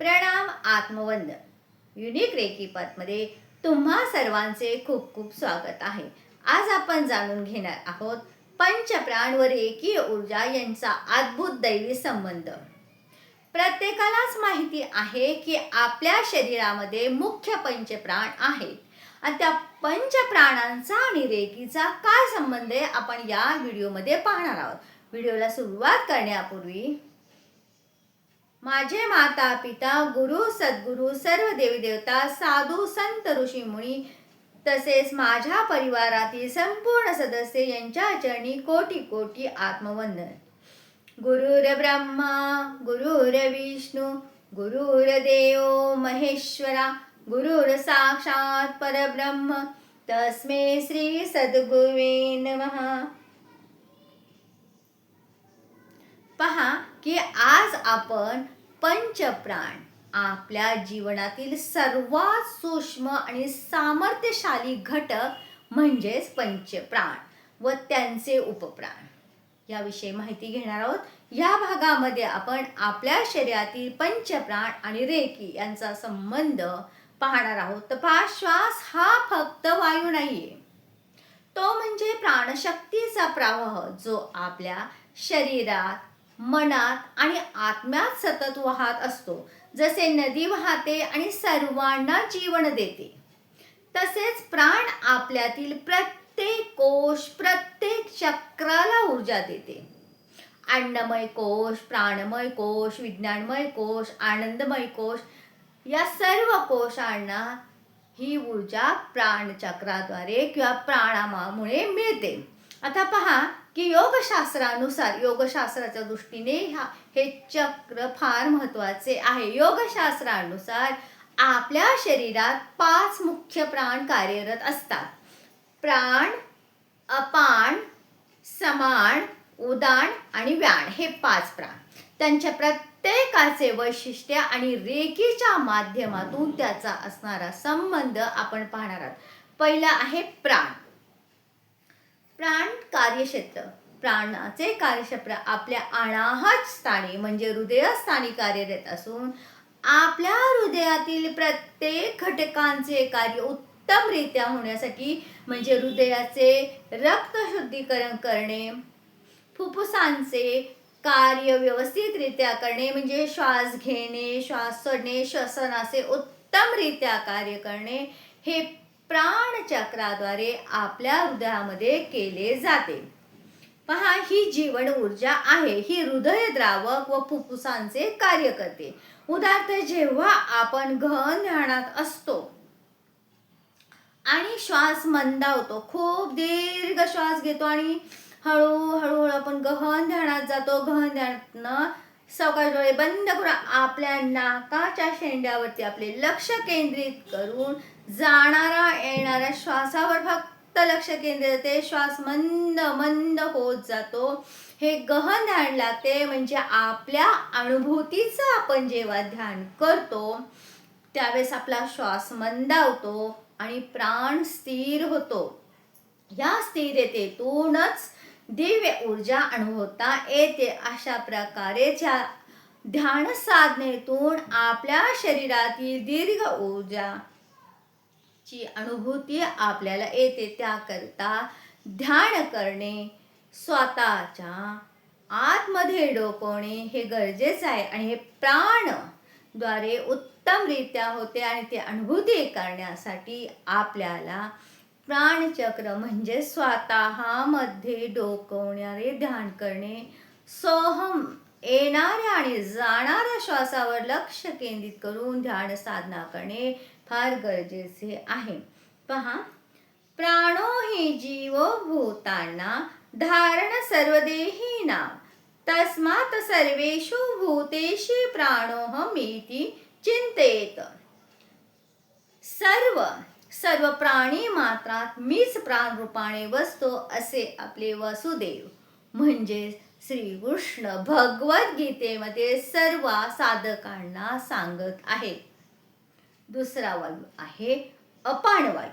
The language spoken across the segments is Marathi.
प्रणाम आत्मवंद युनिक रेकी मध्ये तुम्हा सर्वांचे खूप खूप स्वागत आहे. आज आपण जाणून घेणार आहोत पंचप्राण व रेकी ऊर्जा यांचा अद्भुत दैवी संबंध. प्रत्येकालाच माहिती आहे की आपल्या शरीरामध्ये मुख्य पंचप्राण आहेत. आणि त्या पंचप्राणांचा आणि रेकीचा काय संबंध आहे आपण या व्हिडिओमध्ये पाहणार आहोत. व्हिडिओला सुरुवात करण्यापूर्वी माझे माता पिता गुरु सद्गुरु सर्व देवी देवता साधू संत ऋषी मुनी तसेच माझ्या परिवारातील संपूर्ण सदस्य यांच्या चरणी कोटी कोटी आत्मवंदन. गुरुर ब्रह्मा गुरुर विष्णू गुरुर देव महेश्वरा गुरुर साक्षात परब्रह्म तस्मे श्री सद्गुवे महा पहा की आज आपण पंचप्राण आपल्या जीवनातील सर्वात सूक्ष्म आणि सामर्थ्यशाली घटक म्हणजेच पंचप्राण व त्यांचे उपप्राण. याविषयी माहिती घेणार आहोत. या भागामध्ये आपण आपल्या शरीरातील पंचप्राण आणि रेकी यांचा संबंध पाहणार आहोत. तर श्वास हा फक्त वायू नाहीये. तो म्हणजे प्राणशक्तीचा प्रवाह जो आपल्या शरीरात मनात आणि आत्म्यात सतत वाहत असतो. जसे नदी वाहते आणि सर्वांना जीवन देते. तसेच प्राण आपल्यातील प्रत्येक कोश प्रत्येक चक्राला ऊर्जा देते. अन्नमय कोश प्राणमय कोश विज्ञानमय कोश आनंदमय कोश या सर्व कोशांना ही ऊर्जा प्राणचक्राद्वारे किंवा प्राणामामुळे मिळते. आता पहा की योगशास्त्रानुसार योगशास्त्राच्या दृष्टीने ह्या हे चक्र फार महत्त्वाचे आहे. योगशास्त्रानुसार आपल्या शरीरात पाच मुख्य प्राण कार्यरत असतात. प्राण अपान समान उदान आणि व्याण हे पाच प्राण. त्यांच्या प्रत्येकाचे वैशिष्ट्य आणि रेकीच्या माध्यमातून त्याचा असणारा संबंध आपण पाहणार आहोत. पहिला आहे प्राण. प्राण कार्यक्षेत्र. प्राणाचे कार्यक्षेत्र आपल्या अनाहत स्थानी म्हणजे हृदयस्थानी कार्यरत असून आपल्या हृदयातील प्रत्येक घटकांचे कार्य उत्तमरित्या होण्यासाठी म्हणजे हृदयाचे रक्त शुद्धीकरण करणे फुफ्फुसांचे कार्य व्यवस्थितरित्या करणे म्हणजे श्वास घेणे श्वास सोडणे श्वसनाचे उत्तमरित्या कार्य करणे हे प्राणचक्राद्वारे आपल्या हृदयामध्ये केले जाते. पहा ही जीवन ऊर्जा आहे. ही हृदय द्रावक व फुफ्फुसांचे कार्य करते. उदाहरणार्थ जेव्हा आपण घन ध्यानात असतो आणि श्वास मंदावतो खूप दीर्घ श्वास घेतो आणि हळूहळू आपण गहन ध्यानात जातो. गहन ध्यानातनं सकाळ डोळे बंद करून आपल्या नाकाच्या शेंड्यावरती आपले लक्ष केंद्रित करून जाणारा येणाऱ्या श्वासावर फक्त लक्ष केंद्रित ते श्वास मंद मंद होत जातो. हे गहन ध्यान लागते. म्हणजे आपल्या अनुभूतीचं आपण जेव्हा ध्यान करतो त्यावेळेस आपला श्वास मंदावतो आणि प्राण स्थिर होतो. या स्थिरतेतूनच दिव्य ऊर्जा अनुभवता येते. अशा प्रकारे ज्या ध्यान साधनेतून आपल्या शरीरातील दीर्घ ऊर्जा ची अनुभूती आपल्याला येते. त्याकरता ध्यान करणे स्वतःच्या आतमध्ये डोकवणे हे गरजेचं आहे आणि हे प्राणद्वारे उत्तमरित्या होते आणि ते अनुभूती करण्यासाठी आपल्याला प्राणचक्र म्हणजे स्वतःमध्ये डोकवणारे ध्यान करणे सोहम येणाऱ्या आणि जाणाऱ्या श्वासावर लक्ष केंद्रित करून ध्यान साधना करणे फार गरजेचे आहे. पहा प्राणो हि जीव भूतांना धारण सर्वदेहीना तस्मात सर्वेषु भूतेषु प्राणोहमीति चिंतेत सर्व सर्व प्राणी मात्रात मीच प्राण रूपाने बसतो असे आपले वसुदेव. म्हणजे श्रीकृष्ण भगवद्गीतेमध्ये सर्व साधकांना सांगत आहेत. दुसरा वायू आहे अपानवायू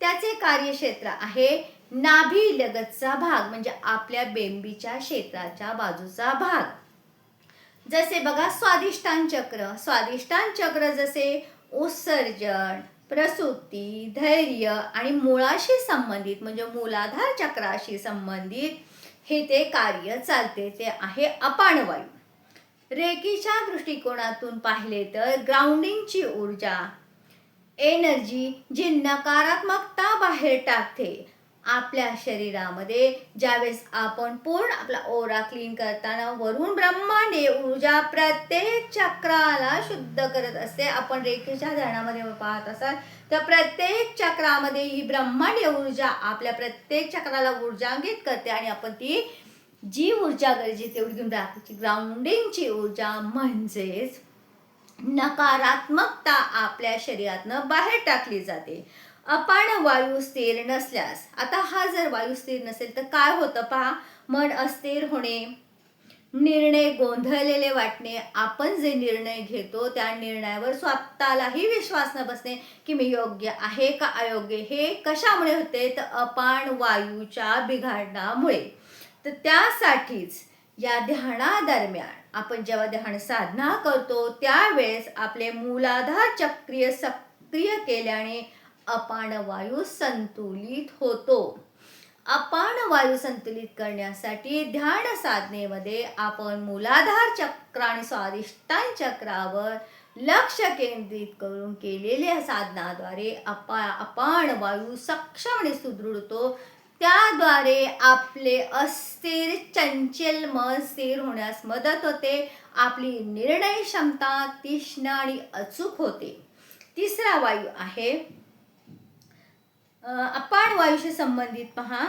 त्याचे कार्यक्षेत्र आहे नाभी लगतचा भाग म्हणजे आपल्या बेंबीच्या क्षेत्राच्या बाजूचा भाग. जसे बघा स्वादिष्टान चक्र. स्वादिष्टान चक्र जसे उत्सर्जन प्रसूती धैर्य आणि मुळाशी संबंधित म्हणजे मूलाधार चक्राशी संबंधित हे ते कार्य चालते ते आहे अपानवायू रेकीच्या दृष्टिकोनातून पाहिले तर ग्राउंडिंगची ऊर्जा एनर्जी जी नकारात्मकता बाहेर टाकते आपल्या शरीरामध्ये ज्यावेळेस आपण पूर्ण आपला ओरा क्लीन करताना वरून ब्रह्माने ऊर्जा प्रत्येक चक्राला शुद्ध करत असते. आपण रेखेच्या ध्यानामध्ये पाहत असाल तर प्रत्येक चक्रामध्ये ही ब्रह्मांड ऊर्जा आपल्या प्रत्येक चक्राला ऊर्जांकित करते आणि आपण ती जी ऊर्जा गरजेची तेवढी घेऊन राखायची ग्राउंडिंगची ऊर्जा म्हणजेच नकारात्मकता आपल्या शरीरातनं बाहेर टाकली जाते. अपान वायू स्थिर नसल्यास आता हा जर वायू स्थिर नसेल तर काय होतं पहा? मन अस्थिर होणे निर्णय गोंधळलेले वाटणे. आपण जे निर्णय घेतो त्या निर्णयावर स्वतःलाही विश्वास न बसणे की मी योग्य आहे का अयोग्य हे कशामुळे होते? तर अपान वायूच्या बिघाडण्यामुळे तर त्यासाठीच या ध्यानादरम्यान आपण जेव्हा ध्यान साधना करतो त्यावेळेस आपले मूलाधार चक्रिय सक्रिय केल्याने अपान वायू संतुलित होतो. अपान वायू संतुलित करण्यासाठी ध्यान साधनेमध्ये आपण मूलाधार चक्र आणि स्वादिष्टान चक्रावर लक्ष केंद्रित करून केलेल्या साधनाद्वारे अपा अपान वायू सक्षम आणि सुदृढ होतो. त्याद्वारे आपले अस्थिर चंचल मन स्थिर होण्यास मदत होते. आपली निर्णय क्षमता तीक्ष्ण आणि अचूक होते. तिसरा वायू आहे. अपाण वायूशी संबंधित पहा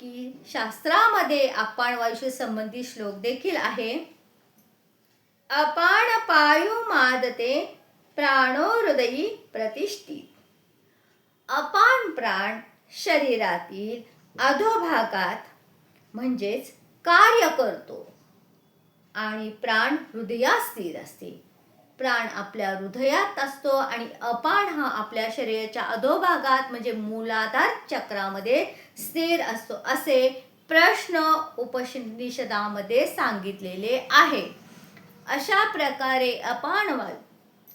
की शास्त्रामध्ये अपाण वायूशी संबंधित श्लोक देखील आहे. अपाण पायू मादते प्राणो हृदयी प्रतिष्ठित. अपान प्राण शरीरातील अधोभागात म्हणजेच कार्य करतो. आणि प्राण हृदयात स्थिर असते. प्राण आपल्या हृदयात असतो आणि अपान हा आपल्या शरीराच्या अधोभागात म्हणजे मूलाधार चक्रामध्ये स्थिर असतो असे प्रश्न उपनिषदामध्ये सांगितलेले आहे. अशा प्रकारे अपान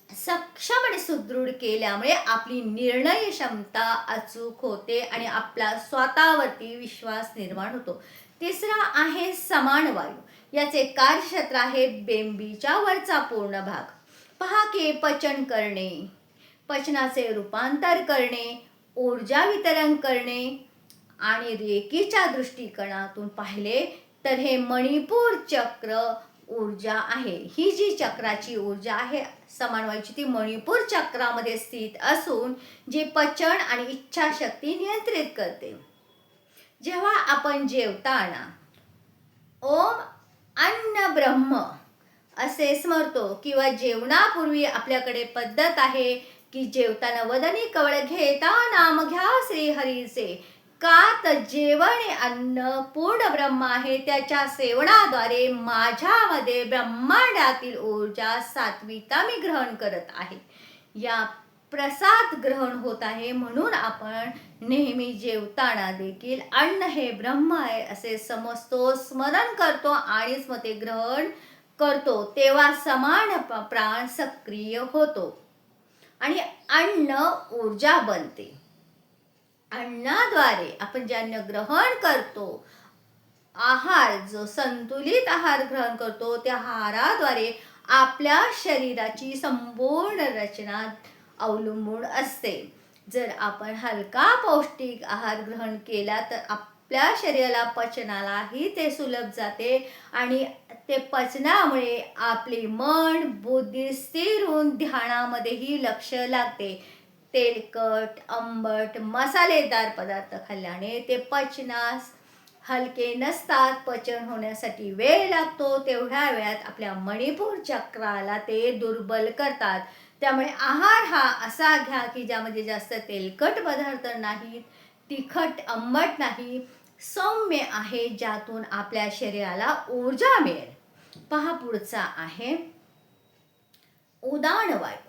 सक्षम आणि सुदृढ केल्यामुळे आपली निर्णय क्षमता अचूक होते आणि आपला स्वतःवरती विश्वास निर्माण होतो. तिसरा आहे समान वायू. याचे कार्यक्षेत्र आहे बेंबीच्या वरचा पूर्ण भाग. पहा की पचन करणे पचनाचे रूपांतर करणे ऊर्जा वितरण करणे आणि रेकीच्या दृष्टिकोनातून पाहिले तर हे मणिपूर चक्र ऊर्जा आहे. ही जी चक्राची ऊर्जा आहे समानवायची ती मणिपूर चक्रामध्ये स्थित असून जी पचन आणि इच्छाशक्ती नियंत्रित करते. जेव्हा आपण जेवताना ओम अन्न ब्रह्म असे स्मरतो किंवा जेवणापूर्वी आपल्याकडे पद्धत आहे की जेवताना वदनी कवळ घेता नाम घ्या श्री कात का तर जेवण अन्न पूर्ण ब्रह्म आहे. त्याच्या सेवनाद्वारे माझ्यामध्ये ब्रह्मांडातील ऊर्जा सात्विका मी ग्रहण करत आहे. या प्रसाद ग्रहण होत आहे म्हणून आपण नेहमी जेवताना देखील अन्न हे ब्रह्म आहे असे समजतो स्मरण करतो आणिच मग ते ग्रहण करतो. तेव्हा समान प्राण सक्रिय होतो. आणि अन्न ऊर्जा बनते. अन्नाद्वारे आपण जे अन्न ग्रहण करतो आहार जो संतुलित आहार ग्रहण करतो त्या आहाराद्वारे आपल्या शरीराची संपूर्ण रचना अवलंबून असते. जर आपण हलका पौष्टिक आहार ग्रहण केला तर आपल्या शरीराला पचनालाही ते सुलभ जाते आणि ते पचनामुळे आपले मन बुद्धी स्थिर होऊन ध्यानामध्येही लक्ष लागते. तेलकट आंबट मसालेदार पदार्थ खाल्ल्याने ते पचनास हलके नसतात. पचन होण्यासाठी वेळ लागतो. तेवढ्या वेळात आपल्या मणिपूर चक्राला ते दुर्बल करतात. त्यामुळे आहार हा असा घ्या की ज्यामध्ये जास्त तेलकट पदार्थ नाहीत तिखट आंबट नाही सौम्य आहे ज्यातून आपल्या शरीराला ऊर्जा मिळेल. पहा पुढचा आहे. उदाहरण वायू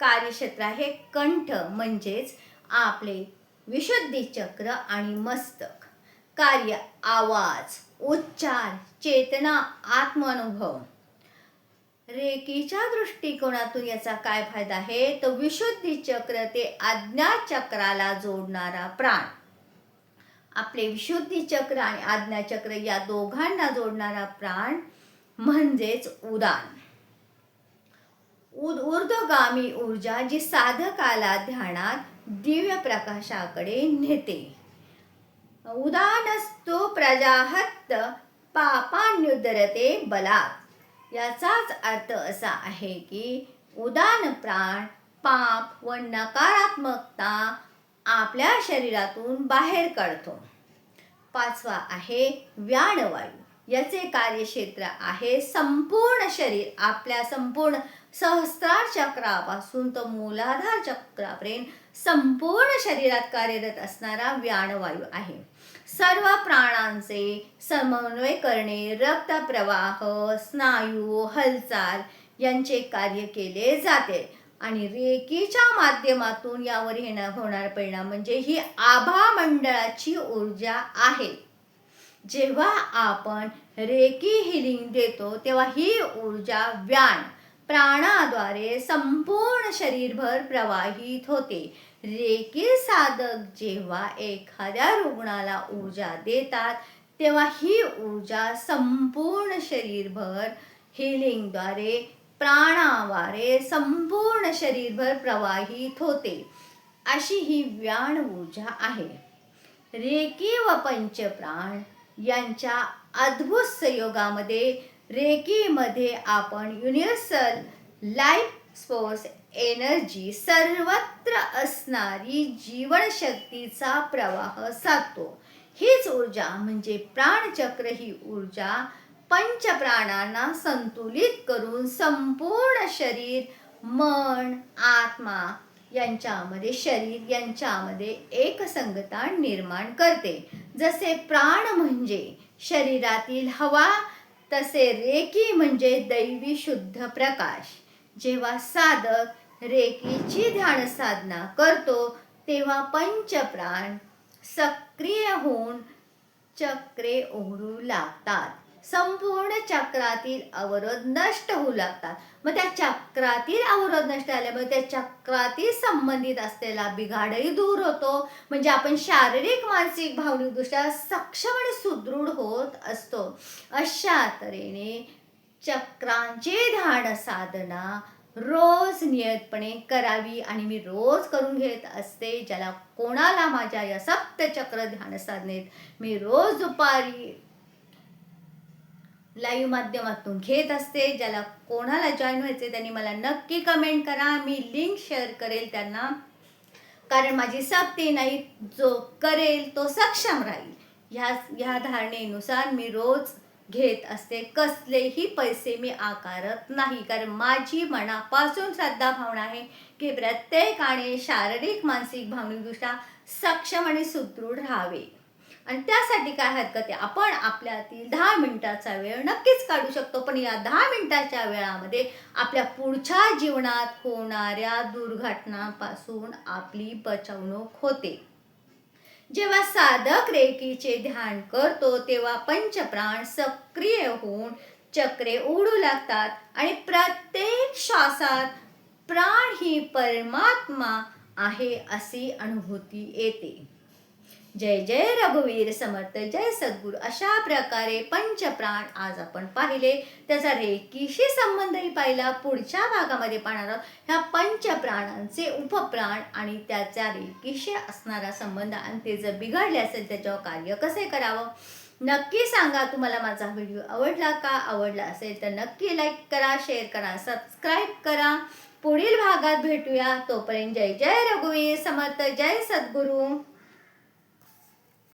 कार्यक्षेत्र आहे. कंठ म्हणजेच आपले विशुद्धी चक्र आणि मस्तक. कार्य आवाज उच्चार चेतना आत्मानुभव. रेकीच्या दृष्टिकोनातून याचा काय फायदा आहे? तर विशुद्धी चक्र ते आज्ञाचक्राला चक्राला जोडणारा प्राण. आपले विशुद्धी चक्र आणि आज्ञाचक्र या दोघांना जोडणारा प्राण म्हणजेच उदान. उद ऊर्ध्वगामी ऊर्जा जी साधकाला ध्यानात दिव्य प्रकाशाकडे नेते. उदानस्तो प्रजाहत्त पापान्युदरते बलात्. याचाच अर्थ असा आहे की उदान प्राण पाप व नकारात्मकता आपल्या शरीरातून बाहेर काढतो. पाचवा आहे व्याणवायू. याचे कार्यक्षेत्र आहे संपूर्ण शरीर आपल्या संपूर्ण सहस्त्रार चक्रापासून तर मूलाधार चक्रापर्यंत संपूर्ण शरीरात कार्यरत असणारा व्याणवायू आहे. सर्व प्राणांचे समन्वय करणे रक्तप्रवाह स्नायू हालचाल यांचे कार्य केले जाते. आणि रेकीच्या माध्यमातून यावर येणार होणार परिणाम म्हणजे ही आभा मंडळाची ऊर्जा आहे. जेव्हा आपण रेकी हिलिंग देतो तेव्हा ही ऊर्जा व्यान प्राणाद्वारे संपूर्ण शरीरभर प्रवाहित होते. रेकी साधक जेव्हा एखाद्या रुग्णाला ऊर्जा देतात तेव्हा ही ऊर्जा संपूर्ण शरीरभर हिलिंगद्वारे प्राणाद्वारे संपूर्ण शरीरभर प्रवाहित होते. अशी ही व्याण ऊर्जा आहे. रेकी व पंचप्राण यांच्या अद्भुत संयोगामध्ये रेकीमध्ये आपण युनिव्हर्सल लाईफ स्पोर्स एनर्जी सर्वत्र असणारी जीवनशक्तीचा प्रवाह साधतो. हीच ऊर्जा म्हणजे प्राणचक्र ही ऊर्जा पंचप्राणांना संतुलित करून संपूर्ण शरीर मन आत्मा यांच्यामध्ये शरीर यांच्यामध्ये एकसंगता निर्माण करते. जसे प्राण म्हणजे शरीरातील हवा तसे रेकी म्हणजे दैवी शुद्ध प्रकाश. जेव्हा साधक रेकीची ध्यान साधना करतो तेव्हा पंचप्राण सक्रिय होऊन चक्रे ओढू लागतात. संपूर्ण चक्रातील अवरोध नष्ट होऊ लागतात. मग त्या चक्रातील अवरोध नष्ट झाल्यामुळे त्या चक्रातील संबंधित असलेला बिघाडही दूर होतो. म्हणजे आपण शारीरिक मानसिक भावनिकदृष्ट्या सक्षम आणि सुदृढ होत असतो. अशा तऱ्हेने चक्रांचे ध्यान साधना रोज नियतपणे करावी आणि मी रोज करून घेत असते ज्याला कोणाला माझ्या या सप्तचक्र ध्यान साधनेत मी रोज दुपारी लाईव्ह माध्यमातून घेत असते ज्याला कोणाला जॉईन व्हायचे त्यांनी मला नक्की कमेंट करा. मी लिंक शेअर करेल त्यांना. कारण माझी सक्ती नाही जो करेल तो सक्षम राहील. ह्या ह्या धारणेनुसार मी रोज घेत असते. कसलेही पैसे मी आकारत नाही. कारण माझी मनापासून श्रद्धा भावना आहे की प्रत्येकाने शारीरिक मानसिक भावनिकदृष्ट्या सक्षम आणि सुदृढ राहावे. आणि त्यासाठी काय हरकत आहे आपण आपल्यातील दहा मिनिटाचा वेळ नक्कीच काढू शकतो पण या दहा मिनिटाच्या वेळामध्ये आपल्या पुढच्या जीवनात होणाऱ्या दुर्घटनांपासून आपली बचवणूक होते. जेव्हा साधक रेकीचे ध्यान करतो तेव्हा पंचप्राण सक्रिय होऊन चक्रे उडू लागतात आणि प्रत्येक श्वासात प्राण ही परमात्मा आहे अशी अनुभूती येते. जय जय रघुवीर समर्थ जय सद्गुरू. अशा प्रकारे पंचप्राण आज आपण पाहिले. त्याचा रेकीशी संबंधही पाहिला. पुढच्या भागामध्ये पाहणार आहोत. ह्या पंचप्राणांचे उपप्राण आणि त्याचा रेकीशी असणारा संबंध आणि ते जर बिघडले असेल त्याच्यावर कार्य कसे करावं? नक्की सांगा. तुम्हाला माझा व्हिडिओ आवडला का? आवडला असेल तर नक्की लाईक करा शेअर करा सबस्क्राईब करा. पुढील भागात भेटूया. तोपर्यंत जय जय रघुवीर समर्थ जय सद्गुरू.